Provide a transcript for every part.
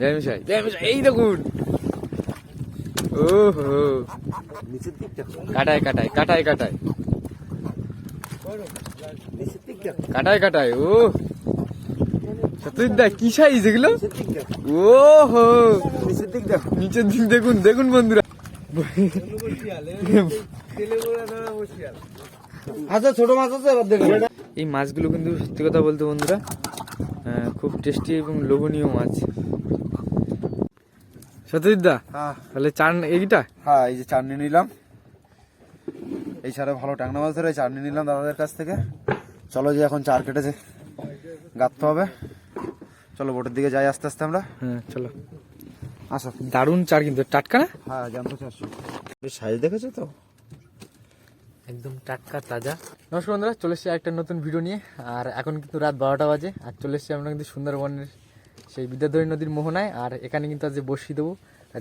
ব্যবসায় ব্যবসায় এই দেখুন। ওহো। নিচের দিকটা কাটায় কাটায় কাটায় কাটায়। কাটায় কাটায় ও। সত্যজিৎ দা কি সাইজ এগুলো? ও হো নিচের দিকটা নিচের দিক দেখুন দেখুন বন্ধুরা। আচ্ছা ছোট মাছ আছে এবার দেখুন। এই মাছগুলো কিন্তু সত্যি কথা বলতে বন্ধুরা খুব টেস্টি এবং লোভনীয় মাছ। সত্যজিৎ দা হ্যাঁ। তাহলে চান এইটা? হ্যাঁ এই যে চাটনি নিলাম। এই সারে ভালো টাংনা মাছ ধরে চাটনি নিলাম দাদাদের কাছ থেকে। চলো যে এখন চার কেটেছে গাঁথতে হবে। চলো বোটের দিকে যাই আস্তে আস্তে আমরা। হ্যাঁ চলো। আসো। দারুণ চার কিন্তু টাটকা না? হ্যাঁ জানতে চারশো সাইজ দেখেছ তো? একদম টাটকা তাজা। নমস্কার বন্ধুরা চলে এসেছি একটা নতুন ভিডিও নিয়ে। আর এখন কিন্তু রাত বারোটা বাজে আর চলে এসেছি আমরা কিন্তু সুন্দরবনের সেই বিদ্যাধরী নদীর মোহনায়। আর এখানে কিন্তু আজ বসিয়ে দেবো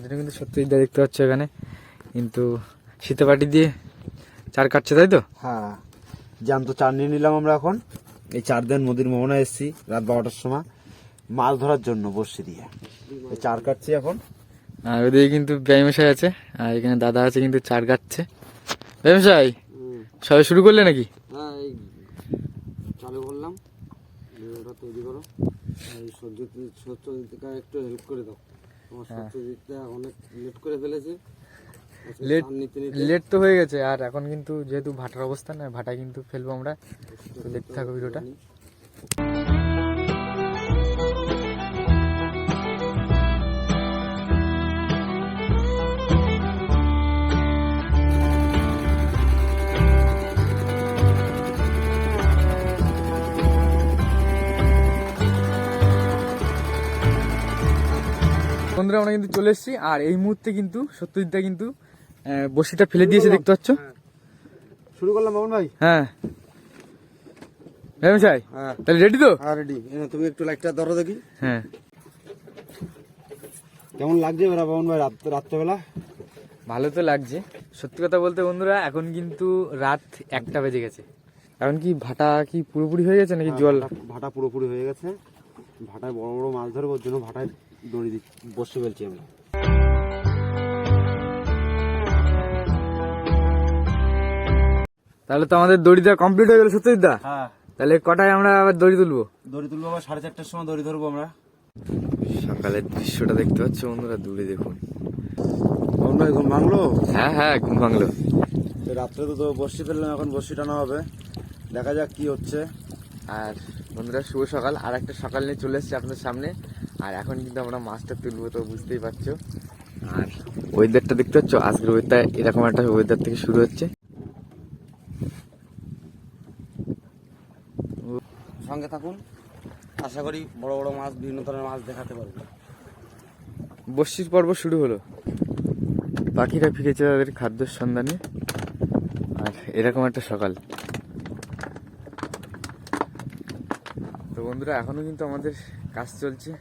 জন্য কিন্তু সত্যি দেখতে পাচ্ছ এখানে। কিন্তু শীতে পাটি দিয়ে চার কাটছে তাই তো? হ্যাঁ জ্যান্ত নিয়ে নিলাম আমরা এখন। এই চার দিন নদীর মোহনা এসেছি রাত বারোটার সময়। মাছ ধরার জন্য বসছি দিয়ে। এই চার কাটছি এখন। আর ওদিকে কিন্তু ব্যয়মশাই আছে আর এখানে দাদা আছে কিন্তু চার কাটছে। ব্যায়ামশাই সবাই শুরু করলে নাকি? হ্যাঁ এই চালু করলাম। ওটা তৈরি করো। একটু হেল্প করে দাও। লেট করে ফেলেছে। লেট লেট তো হয়ে গেছে আর এখন কিন্তু যেহেতু ভাটার অবস্থা না ভাটা কিন্তু ফেলব আমরা। তো দেখতে থাকো ভিডিওটা। বন্ধুরা আমরা কিন্তু চলে এসেছি আর এই মুহূর্তে কিন্তু সত্যজিৎদা কিন্তু বসিটা ফেলে দিয়েছে দেখতে পাচ্ছ? শুরু করলাম মামুন ভাই? হ্যাঁ। ব্যবসায় হ্যাঁ। তাহলে রেডি তো? হ্যাঁ রেডি তুমি একটু লাইটটা ধরো দেখি। হ্যাঁ। কেমন লাগছে এবার মামুন ভাই রাত রাত্রেবেলা? ভালো তো লাগছে। সত্যি কথা বলতে বন্ধুরা এখন কিন্তু রাত একটা বেজে গেছে। এখন কি ভাটা কি পুরোপুরি হয়ে গেছে নাকি জল? ভাটা- ভাটা পুরোপুরি হয়ে গেছে। ভাটায় বড় বড় মাছ ধরবো ওর জন্য ভাটায় দড়ি বসে ফেলছি আমরা। তাহলে তো আমাদের দড়ি দেওয়া কমপ্লিট হয়ে গেল সত্যজিৎদা হ্যাঁ। তাহলে কটায় আমরা আবার দড়ি তুলবো? দড়ি তুলবো আবার সাড়ে চারটার সময় দড়ি ধরবো আমরা। সকালের দৃশ্যটা দেখতে পাচ্ছ বন্ধুরা দূরে দেখুন। ভাই ঘুম ভাঙলো? হ্যাঁ হ্যাঁ ঘুম ভাঙলো। রাত্রে তো তো বসি ফেললাম এখন বসি টানা হবে। দেখা যাক কি হচ্ছে। আর বন্ধুরা শুভ সকাল। আর একটা সকাল নিয়ে চলে এসেছি আপনাদের সামনে। আর এখন কিন্তু আমরা মাছটা তুলবো তো বুঝতেই পারছ। আর ওয়েদারটা দেখতে পাচ্ছ? আজকের ওয়েদার এরকম একটা ওয়েদার থেকে শুরু হচ্ছে। সঙ্গে থাকুন। আশা করি বড় বড় মাছ বিভিন্ন ধরনের মাছ দেখাতে পারব। বর্ষির পর্ব শুরু হলো। পাখিরা ফিরেছে তাদের খাদ্যের সন্ধানে। আর এরকম একটা সকাল। তো বন্ধুরা এখনও কিন্তু আমাদের কাজ চলছে।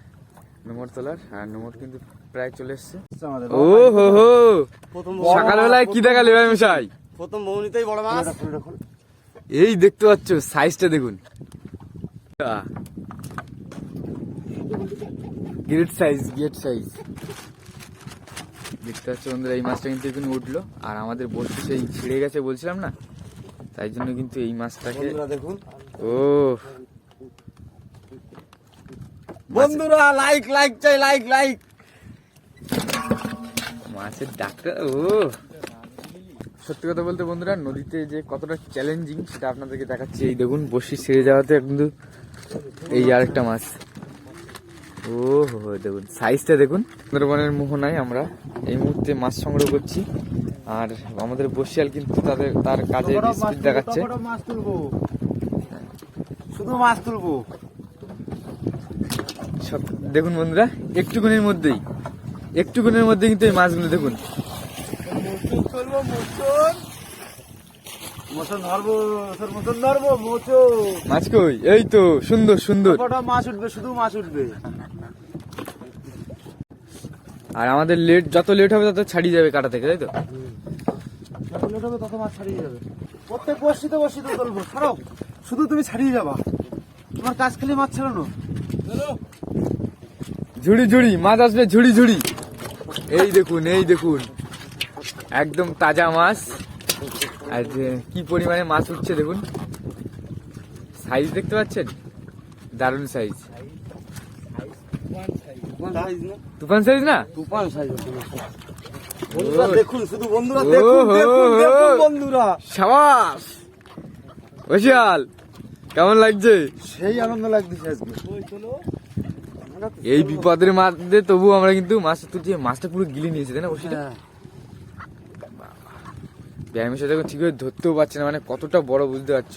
নোমর তোলার আর নোমর কিন্তু প্রায় চলে এসছে। ও হো হো। সকালবেলায় কি দেখালে ভাই মশাই? প্রথম বৌনিতেই বড় মাছ। এই দেখতে পাচ্ছ সাইজটা দেখুন। গ্রেট সাইজ গ্রেট সাইজ দেখতে পাচ্ছ বন্ধুরা এই মাছটা কিন্তু এখানে উঠল। আর আমাদের বসে সেই ছিঁড়ে গেছে বলছিলাম না? তাই জন্য কিন্তু এই মাছটাকে দেখুন। ও বন্ধুরা লাইক লাইক চাই লাইক লাইক মাছের ডাকটা ও। সত্যি কথা বলতে বন্ধুরা নদীতে যে কতটা চ্যালেঞ্জিং সেটা আপনাদেরকে দেখাচ্ছি। এই দেখুন বসি ছেড়ে যাওয়াতে কিন্তু এই আরেকটা মাছ। ও হো হো, দেখুন সাইজটা দেখুন। সুন্দরবনের মোহনায় আমরা এই মুহূর্তে মাছ সংগ্রহ করছি। আর আমাদের বসিয়াল কিন্তু তাদের তার কাজে দেখাচ্ছে। মাছ তুলবো। শুধু মাছ তুলবো। সব দেখুন বন্ধুরা একটুকুনের মধ্যেই একটুকুনের মধ্যে কিন্তু এই মাছগুলো দেখুন। মোচন তুলবো মোচন মোচন ধরবো তোর মোচন ধরবো মোচন মাছ কই? এই তো সুন্দর সুন্দর। মাছ উঠবে? শুধু মাছ উঠবে। আর আমাদের লেট যত লেট হবে তত ছাড়িয়ে যাবে কাটা থেকে তাই তো? যত লেট হবে তত মাছ ছাড়িয়ে যাবে। প্রত্যেক বসিতে বসিতে তুলবো ছাড়ো শুধু তুমি ছাড়িয়ে যাবা। তোমার কাজ খালি মাছ ছাড়ানো? ঝুড়ি ঝুড়ি মাছ আসবে ঝুড়ি ঝুড়ি। এই দেখুন এই দেখুন। একদম তাজা মাছ। আর যে কি পরিমাণে মাছ উঠছে দেখুন। সাইজ দেখতে পাচ্ছেন? দারুণ সাইজ তুফান সাইজ না? তুফান সাইজ দেখুন শুধু বন্ধুরা দেখুন হো, দেখুন হো। বন্ধুরা। সাবাস! বসিয়াল কেমন লাগছে? সেই আনন্দ লাগছে আজকে। এই বিপদের মধ্যে তবু আমরা কিন্তু মাছটা তুলছি মাছটা পুরো গিলে নিয়েছে তাই না বসিটা? ব্যায়ামের সাথে ঠিক করে ধরতেও পারছে না মানে কতটা বড় বুঝতে পারছ?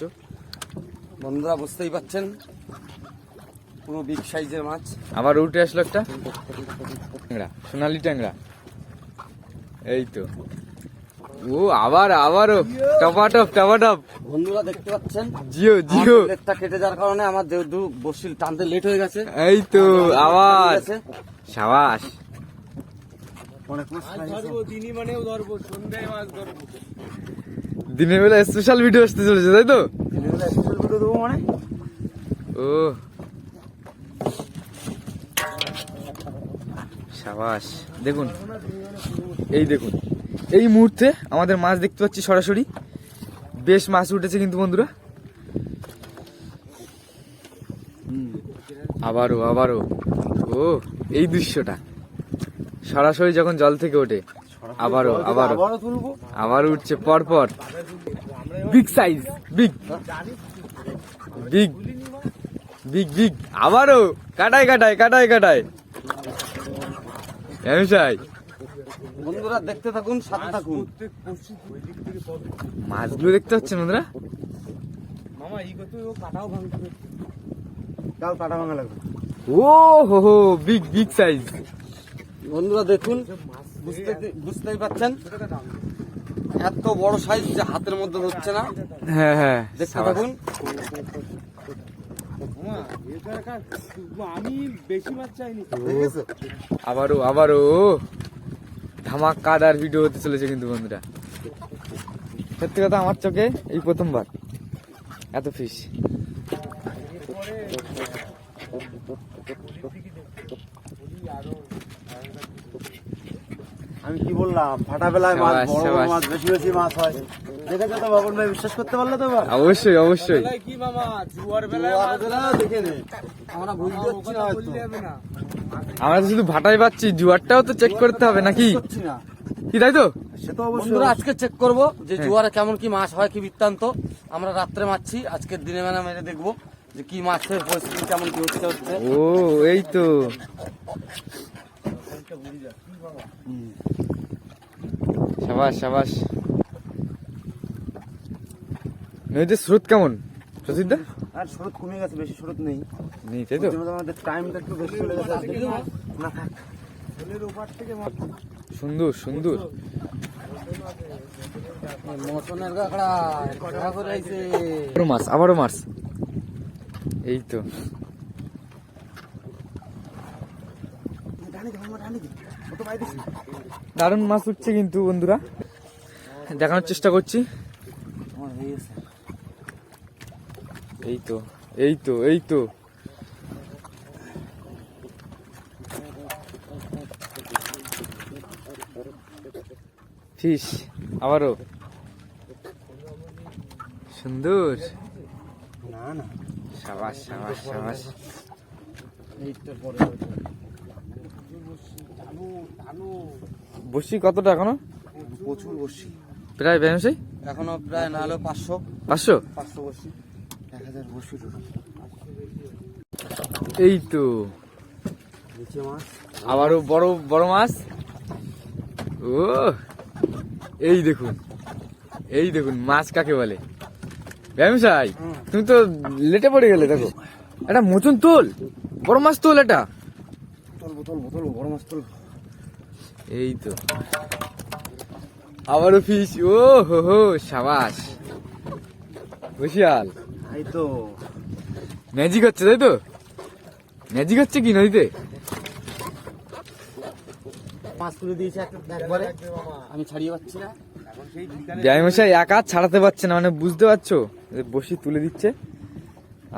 বন্ধুরা বুঝতেই পাচ্ছেন? পুরো বিগ সাইজের মাছ। আবার উঠে আসলো একটা? ট্যাংরা সোনালি ট্যাংরা। এই তো। ও আবার আবারও। টপাটপ টপাটপ। বন্ধুরা দেখতে পাচ্ছেন? জিও জিও। লেজটা কেটে যাওয়ার কারণে আমার যেহেতু বসিল টানতে লেট হয়ে গেছে। এই তো আবার। সাবাস। দিনের বেলা স্পেশাল ভিডিও আসতে চলেছে তাই তো? ভিডিও দেবো মানে? ও। সাবাস। দেখুন এই দেখুন। এই মুহূর্তে আমাদের মাছ দেখতে পাচ্ছি সরাসরি। বেশ মাছ উঠেছে কিন্তু বন্ধুরা। আবারও আবারও। ও, এই দৃশ্যটা। সরাসরি যখন জল থেকে ওঠে, আবারও আবারও। আবার উঠছে, পরপর। Big size big big big big আবারও। কাটায় কাটায় কাটায় কাটায়। এমসাই বন্ধুরা দেখতে থাকুন সাথে থাকুন। মাছগুলো দেখতে পাচ্ছেন বন্ধুরা? কাল কাটা ভাঙা লাগবে। ও হো হো বিগ বিগ সাইজ বন্ধুরা দেখুন বুঝতে বুঝতেই পাচ্ছেন? এত বড় সাইজ যে হাতের মধ্যে হচ্ছে না? হ্যাঁ হ্যাঁ দেখতে সাবাস। থাকুন। দেখেছ আবারও আবারও। ধামাকাদার ভিডিও হতে চলেছে কিন্তু বন্ধুরা। সত্যি কথা আমার চোখে এই প্রথমবার। এত ফিস আমি কি বললাম? ফাটা বেলায় মাছ বড় বড় মাছ বেশি বেশি মাছ হয়। দেখেছ তো বাবন ভাই বিশ্বাস করতে পারলে তো এবার অবশ্যই অবশ্যই। জোয়ার বেলায় দেখে নে। আমরা বুঝতে পারছি না হয়তো। আমরা তো শুধু ভাটাই পাচ্ছি জুয়ারটাও তো চেক করতে হবে নাকি? না। কি তাই তো? সে তো অবশ্যই বন্ধুরা আজকে চেক করব যে হ্যাঁ। জোয়ারে কেমন কি মাছ হয় কি বৃত্তান্ত। আমরা রাত্রে মারছি আজকের দিনে বেলা মেরে দেখব যে কি মাছের পরিস্থিতি কেমন কি হচ্ছে হচ্ছে। ও এই তো। সাবাস সাবাস। নদীতে স্রোত কেমন? প্রসিদ্ধা আর স্রোত কমে গেছে বেশি স্রোত নেই। নেই তাই তো? আমাদের টাইমটা একটু বেশি চলে গেছে। না থাক। সুন্দর সুন্দর। মাছ আবারও মাছ। এই তো। দারুণ মাছ উঠছে কিন্তু বন্ধুরা। দেখানোর চেষ্টা করছি আমার হয়ে গেছে এই তো এই তো এই তো। ফিশ আবারও। সুন্দর। না না। সাবাস সাবাস সাবাস। বসি কতটা এখনও? প্রচুর বসছি। প্রায় ব্যায়ামসাই এখনও প্রায় না হলেও পাঁচশো। পাঁচশো? পাঁচশো বসি এই তো। মাছ আবারও বড় বড় মাছ? ও এই দেখুন এই দেখুন মাছ কাকে বলে? ব্যবসায় তুমি তো লেটে পড়ে গেলে দেখো। একটা মতন তোল বড় মাছ তোল এটা। বড় মাছ এই তো। আবারও ফিস ও হো হো সাবাস। বসিয়াল। এই তো ম্যাজিক হচ্ছে তাই তো ম্যাজিক হচ্ছে কি নদীতে মাছ তুলে দিয়েছে একবারে আমি ছাড়িয়ে পাচ্ছি না ব্যায়ামশাই একা ছাড়াতে পারছে না মানে বুঝতে পারছ যে বসি তুলে দিচ্ছে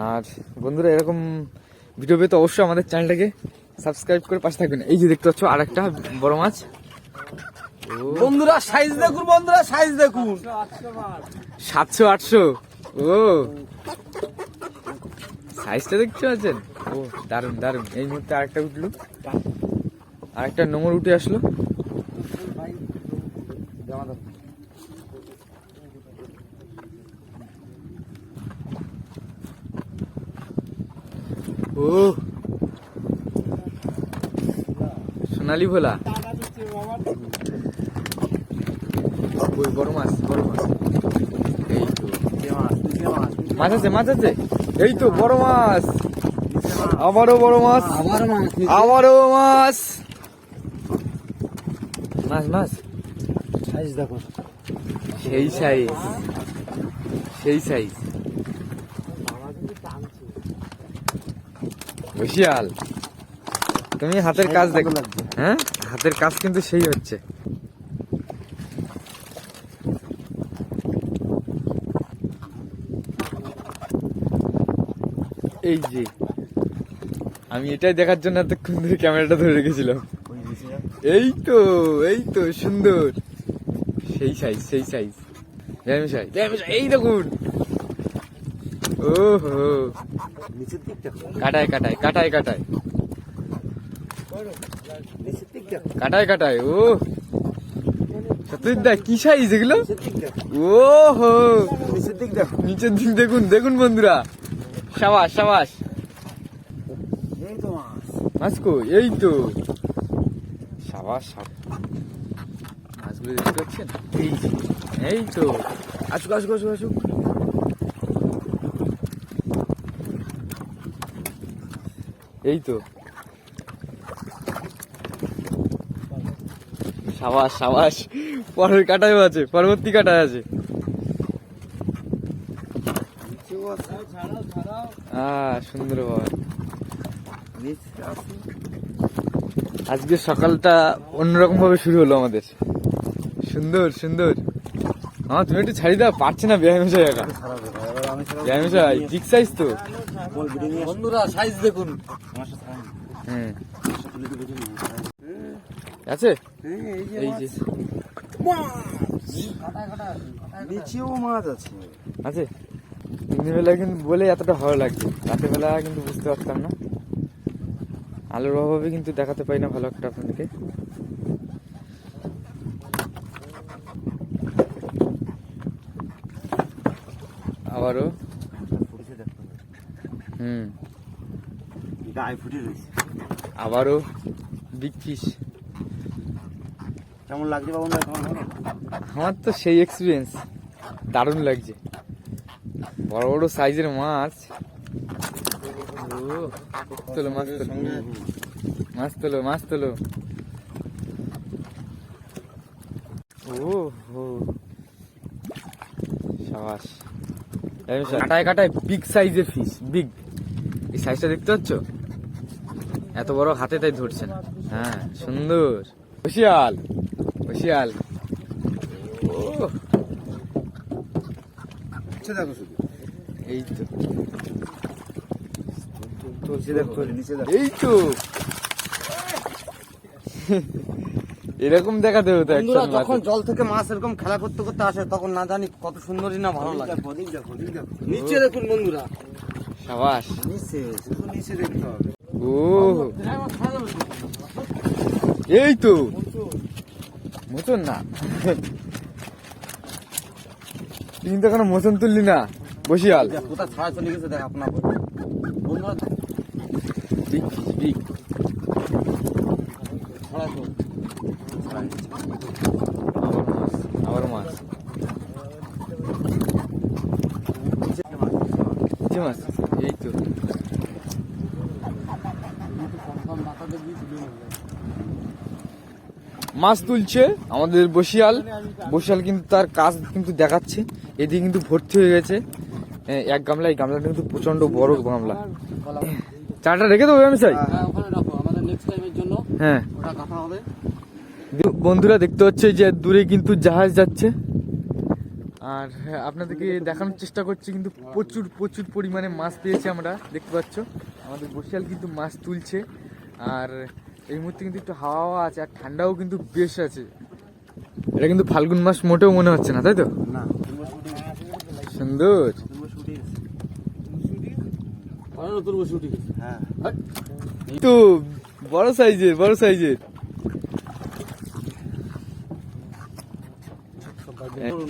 আর বন্ধুরা এরকম ভিডিও পেতে অবশ্যই আমাদের চ্যানেলটাকে সাবস্ক্রাইব করে পাশে থাকবেন এই যে দেখতে পাচ্ছ আর একটা বড় মাছ বন্ধুরা সাইজ দেখুন বন্ধুরা সাইজ দেখুন সাতশো আটশো ও। সাইজটা দেখতে পাচ্ছেন? ও দারুণ দারুণ এই মুহূর্তে আরেকটা উঠল। আরেকটা নোংর উঠে আসলো। ও। সোনালি ভোলা। বড় মাছ বড় মাছ। মাছ আছে মাছ আছে। এই তো বড় মাছ। আবারও বড় মাছ। আবার মাছ আবারও মাছ। মাছ মাছ। সাইজ দেখুন সেই সাইজ সেই সাইজ বসিয়াল তুমি হাতের কাজ দেখো। হ্যাঁ? হাতের কাজ কিন্তু সেই হচ্ছে। এই যে। আমি এটাই দেখার জন্য এতক্ষণ ধরে ক্যামেরাটা ধরে রেখেছিলাম। এই তো এই তো সুন্দর। সেই সাইজ সেই সাইজ জ্যামিশাই জ্যামিশাই এই দেখুন ও হো নিচের দিকটা কাটায় কাটায় কাটায় কাটায়। কাটায় কাটায় ও। সত্যি কি সাইজ এগুলো? ও হো নিচের দিক দেখুন দেখুন বন্ধুরা। সাবাস সাবাস। মাছকো এই তো। সাবাস মাছগুলো দেখতে পাচ্ছেন এই এই তো। আসুক আসুক আসুক আসুক। এই তো। সাবাস সাবাস। পরের কাটায়ও আছে, পরবর্তী কাটায় আছে নিচেও আছে আহ সুন্দর বাবা নিচে আছে আজকে সকালটা অন্যরকম ভাবে শুরু হলো আমাদের। সুন্দর সুন্দর। আমার তুমি একটু ছাড়ি দাও পারছে না একা হবে এবার আমি সারা ব্যায়ামেশাই বিগ সাইজ তো। বন্ধুরা সাইজ দেখুন। হ্যাঁ আছে? এই যে। নিচেও মাছ আছে। আছে? দিনের বেলা কিন্তু বলে এতটা ভালো লাগছে রাতের বেলা কিন্তু বুঝতে পারতাম না। আলোর অভাবে কিন্তু দেখাতে পাই না ভালো একটা আপনাদেরকে। আবারও। হুম। আবারও বিগ ফিশ কেমন লাগছে বাবু? আমার তো সেই এক্সপিরিয়েন্স দারুণ লাগছে। বড় বড় সাইজের মাছ। তোলো মাছ তোলো। মাছ তোলো মাছ তোলো। ও হো সাবাস কাটায় কাটায় বিগ সাইজের ফিশ বিগ এই সাইজটা দেখতে পাচ্ছ? এত বড় হাতে তাই ধরছে না। হ্যাঁ সুন্দর। হুশিয়াল হুশিয়াল। ও নিচে দেখো এই তো। এই তো। এরকম দেখাতে হতো বন্ধুরা যখন জল থেকে মাছ এরকম খেলা করতে করতে আসে তখন না জানি কত সুন্দরই না ভালো লাগে। নিচে দেখুন বন্ধুরা। সাবাস। নিচে নিচে দেখতে হবে। ও। এই তো। মতন না। তুই কিন্তু এখনও মতন তুললি না। বসিয়াল। কোথায় ছাড়া চলে গেছে দেখ আপনার বন্ধুরা বিগ বিগ। ছাড়া তো। আবার মাছ? এই তো। মাছ তুলছে আমাদের বসিয়াল। বসিয়াল কিন্তু তার কাজ কিন্তু দেখাচ্ছে। এদিকে কিন্তু ভর্তি হয়ে গেছে। এক গামলা এই গামলাটা কিন্তু প্রচণ্ড বড় গামলা। চাটা রেখে দেবো আমি চাই? হ্যাঁ, আমাদের নেক্সট টাইমের জন্য হ্যাঁ। ওটা কাটা হবে। বন্ধুরা দেখতে হচ্ছে যে দূরে কিন্তু জাহাজ যাচ্ছে। আর হ্যাঁ, আপনাদেরকে দেখানোর চেষ্টা করছি কিন্তু প্রচুর প্রচুর পরিমাণে মাছ পেয়েছি আমরা দেখতে পাচ্ছ। আমাদের বসিয়াল কিন্তু মাছ তুলছে। আর এই মুহূর্তে কিন্তু একটু হাওয়া আছে আর ঠান্ডাও কিন্তু বেশ আছে। এটা কিন্তু ফাল্গুন মাস মোটেও মনে হচ্ছে না তাই তো? না হ্যাঁ। তো বড় সাইজের বড় সাইজের।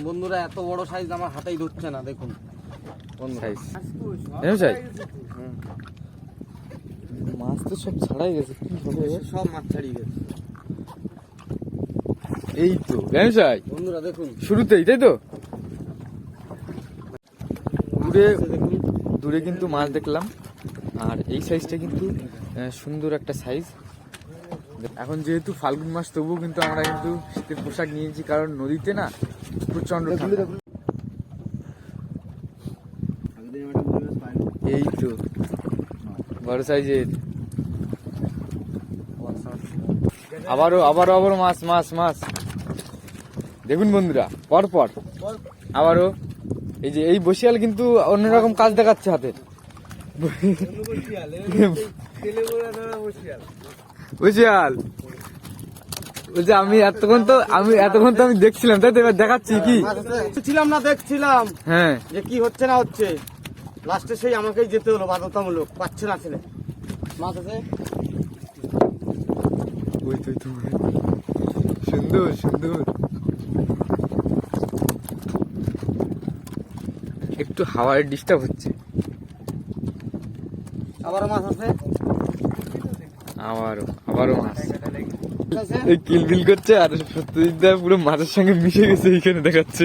বন্ধুরা এত বড় সাইজ আমার হাতেই ধরছে না দেখুন। সাইজ। সাইজ? মাছ তো সব ছাড়াই গেছে কি হবে? সব মাছ ছাড়িয়ে গেছে। এই তো বন্ধুরা দেখুন। শুরুতেই তাই তো? দেখুন। দূরে কিন্তু মাছ দেখলাম। আর এই সাইজটা কিন্তু সুন্দর একটা সাইজ এখন যেহেতু ফাল্গুন মাস, তবুও কিন্তু আমরা কিন্তু শীতের পোশাক নিয়েছি, কারণ নদীতে না প্রচণ্ড। এই তো, বড় সাইজের আবারও আবারও আবারও মাছ মাছ মাছ। দেখুন বন্ধুরা পর পর আবারও। এই যে এই বসিয়াল কিন্তু অন্যরকম কাজ দেখাচ্ছে হাতে। বসিয়াল। বলছে আমি এতক্ষণ তো আমি এতক্ষণ তো আমি দেখছিলাম তাই তো এবার দেখাচ্ছি কি? ছিলাম না দেখছিলাম। হ্যাঁ। যে কি হচ্ছে না হচ্ছে। লাস্টে সেই আমাকেই যেতে হলো বাধ্যতামূলক। পাচ্ছে না ছেলে। মাছ আছে? ওই তো। সুন্দর সুন্দর। একটু হাওয়ার ডিস্টার্ব হচ্ছে। আবার মাছ আছে? আবারও আবারও মাছ? এই কিলবিল করছে আর সত্যজিৎ দা পুরো মাছের সঙ্গে মিশে গেছে এইখানে দেখাচ্ছে।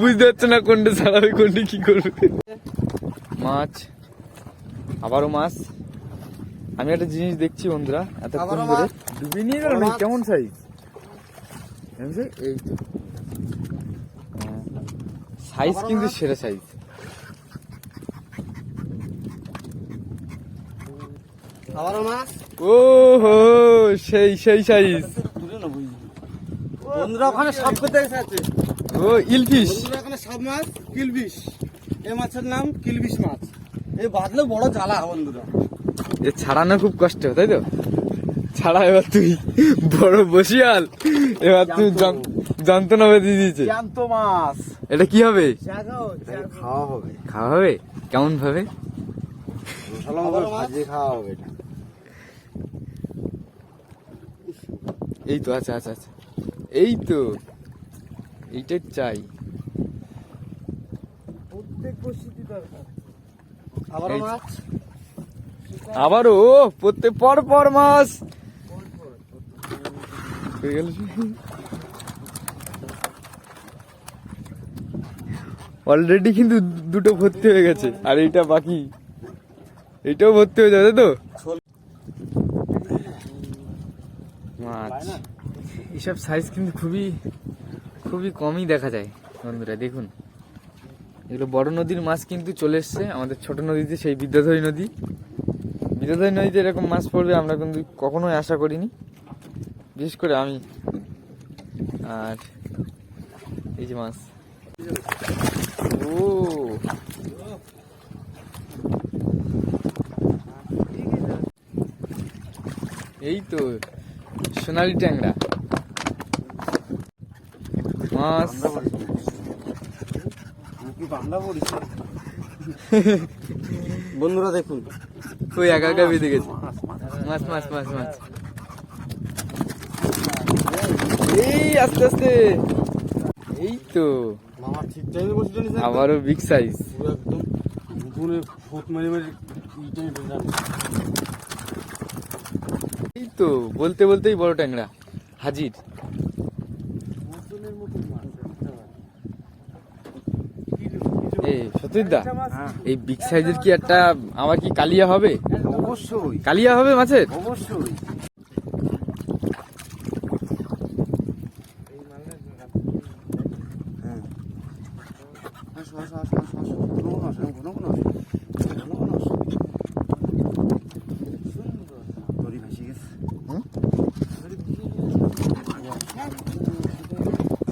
বুঝতে পারছে না কোনটা ছাড়াবে কোনটা কি করবে। মাছ আবারও মাছ। আমি একটা জিনিস দেখছি বন্ধুরা এতক্ষণ আবারও ধরে। ডুবিয়ে নিয়ে গেল। কেমন সাইজ এই তো। সাইজ কিন্তু। সেরা সাইজ আবারও মাছ ও হো সেই সেই সাইজ বন্ধুরা ওখানে পেতে এসেছে ও ইলফিশ। বন্ধুরা এখানে সাপ মাছ কিলবিশ। এই মাছের নাম কিলবিশ মাছ। এই বড় জ্বালা বন্ধুরা। এ ছাড়ানো খুব কষ্ট তাই তো? ছাড়া এবার তুই বড় বসিয়াল। এবার তুই যন- যন্ত্রণা বেঁধে দিয়েছে। জ্যান্ত মাছ। এটা কি হবে? খাওয়া হবে। খাওয়া হবে? কেমন ভাবে? খাওয়া হবে এটা। এই তো আচ্ছা আচ্ছা আচ্ছা। এই তো। এইটাই চাই। আবারও মাছ? আবারও? ও প্রত্যেক পর পর মাছ হয়ে গেল। অলরেডি কিন্তু দুটো ভর্তি হয়ে গেছে। আর এইটা বাকি। এইটাও ভর্তি হয়ে যাবে তো? মাছ। এইসব সাইজ কিন্তু খুবই খুবই কমই দেখা যায় বন্ধুরা দেখুন। এগুলো বড় নদীর মাছ কিন্তু চলে এসছে। আমাদের ছোট নদীতে সেই বিদ্যাধরী নদী। বিদ্যাধরী নদীতে এরকম মাছ পড়বে আমরা কিন্তু কখনোই আশা করিনি। বিশেষ করে আমি। আর এই যে মাছ। ও। এই তো সোনালি ট্যাংরা। মাছ। বন্ধুরা দেখুন। ওই একা একা বেঁধে গেছে। মাছ মাছ মাছ। মাছ এই আস্তে আস্তে। এই তো। মামার ঠিক টাইমে বসে চলেছে আবারও বিগ সাইজ পুরো একদম উপরে ফুট মেরে মেরে ইটে ঢোকানো। এই তো বলতে বলতেই বড় ট্যাংরা হাজির। এই সতীশদা এই বিগ সাইজের কি একটা আমার কি কালিয়া হবে? অবশ্যই। কালিয়া হবে মাছের? অবশ্যই।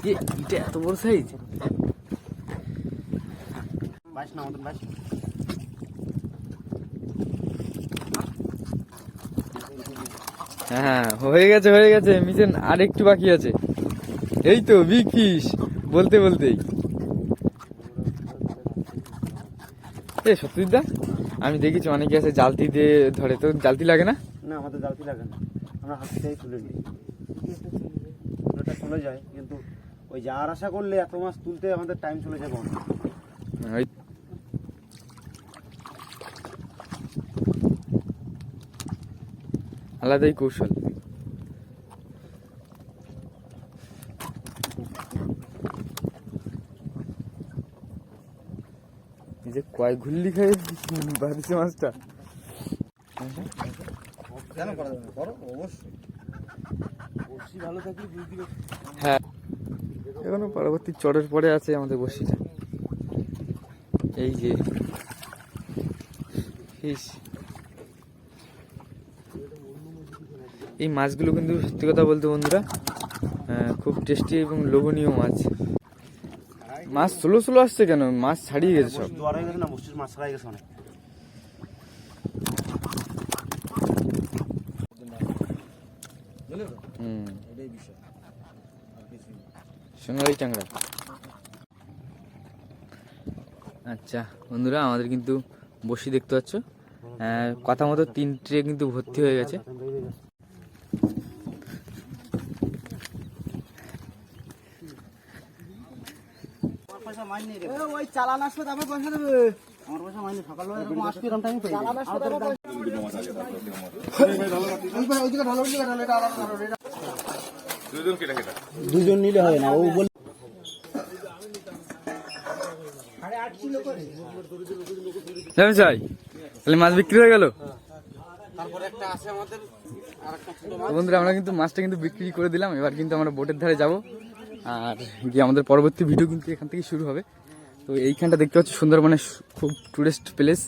কি এটা এত বড় সাইজ হ্যাঁ হয়ে গেছে হয়ে গেছে। মিশন আর একটু বাকি আছে। এই তো বিগ বলতে বলতেই। এ সত্যজিৎদা আমি দেখেছি অনেকে আছে জালতি দিয়ে ধরে। তো জালতি লাগে না? না, আমাদের জালতি লাগে না। আমরা হাতে তুলে দিই ওটা চলে যায়, কিন্তু ওই যাওয়ার আশা করলে এত মাছ তুলতে আমাদের টাইম চলে যাবে আলাদাই কৌশল। এই যে কয় ঘুল্লি খেয়ে বাড়িছে মাছটা? কেন করা যাবে করো অবশ্যই বড়শি ভালো থাকলে হ্যাঁ। এখনও পরবর্তী চরের পরে আছে আমাদের বসিটা এই যে এই মাছগুলো কিন্তু সত্যি কথা বলতে বন্ধুরা খুব টেস্টি এবং লোভনীয় মাছ। মাছ স্লো স্লো আসছে কেন? মাছ ছাড়িয়ে গেছে সব। মাছ গেছে অনেক হুম টাংরা আচ্ছা বন্ধুরা, আমাদের কিন্তু বসি দেখতে পাচ্ছ। কথা মতো তিনটে কিন্তু ভর্তি হয়ে গেছে। দুজন নিলে হবে না, ও বল জানিস ভাই তাহলে মাছ বিক্রি হয়ে গেল? বন্ধুরা, আমরা কিন্তু মাছটা কিন্তু বিক্রি করে দিলাম। এবার কিন্তু আমরা বোটের ধারে যাব। আর গিয়ে আমাদের পরবর্তী ভিডিও কিন্তু এখান থেকে শুরু হবে। তো এইখানটা দেখতে পাচ্ছি, সুন্দরবনের খুব টুরিস্ট প্লেস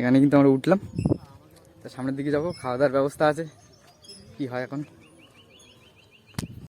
এখানে কিন্তু আমরা উঠলাম। তো সামনের দিকে যাব খাওয়া দাওয়ার ব্যবস্থা আছে। কি হয় এখন?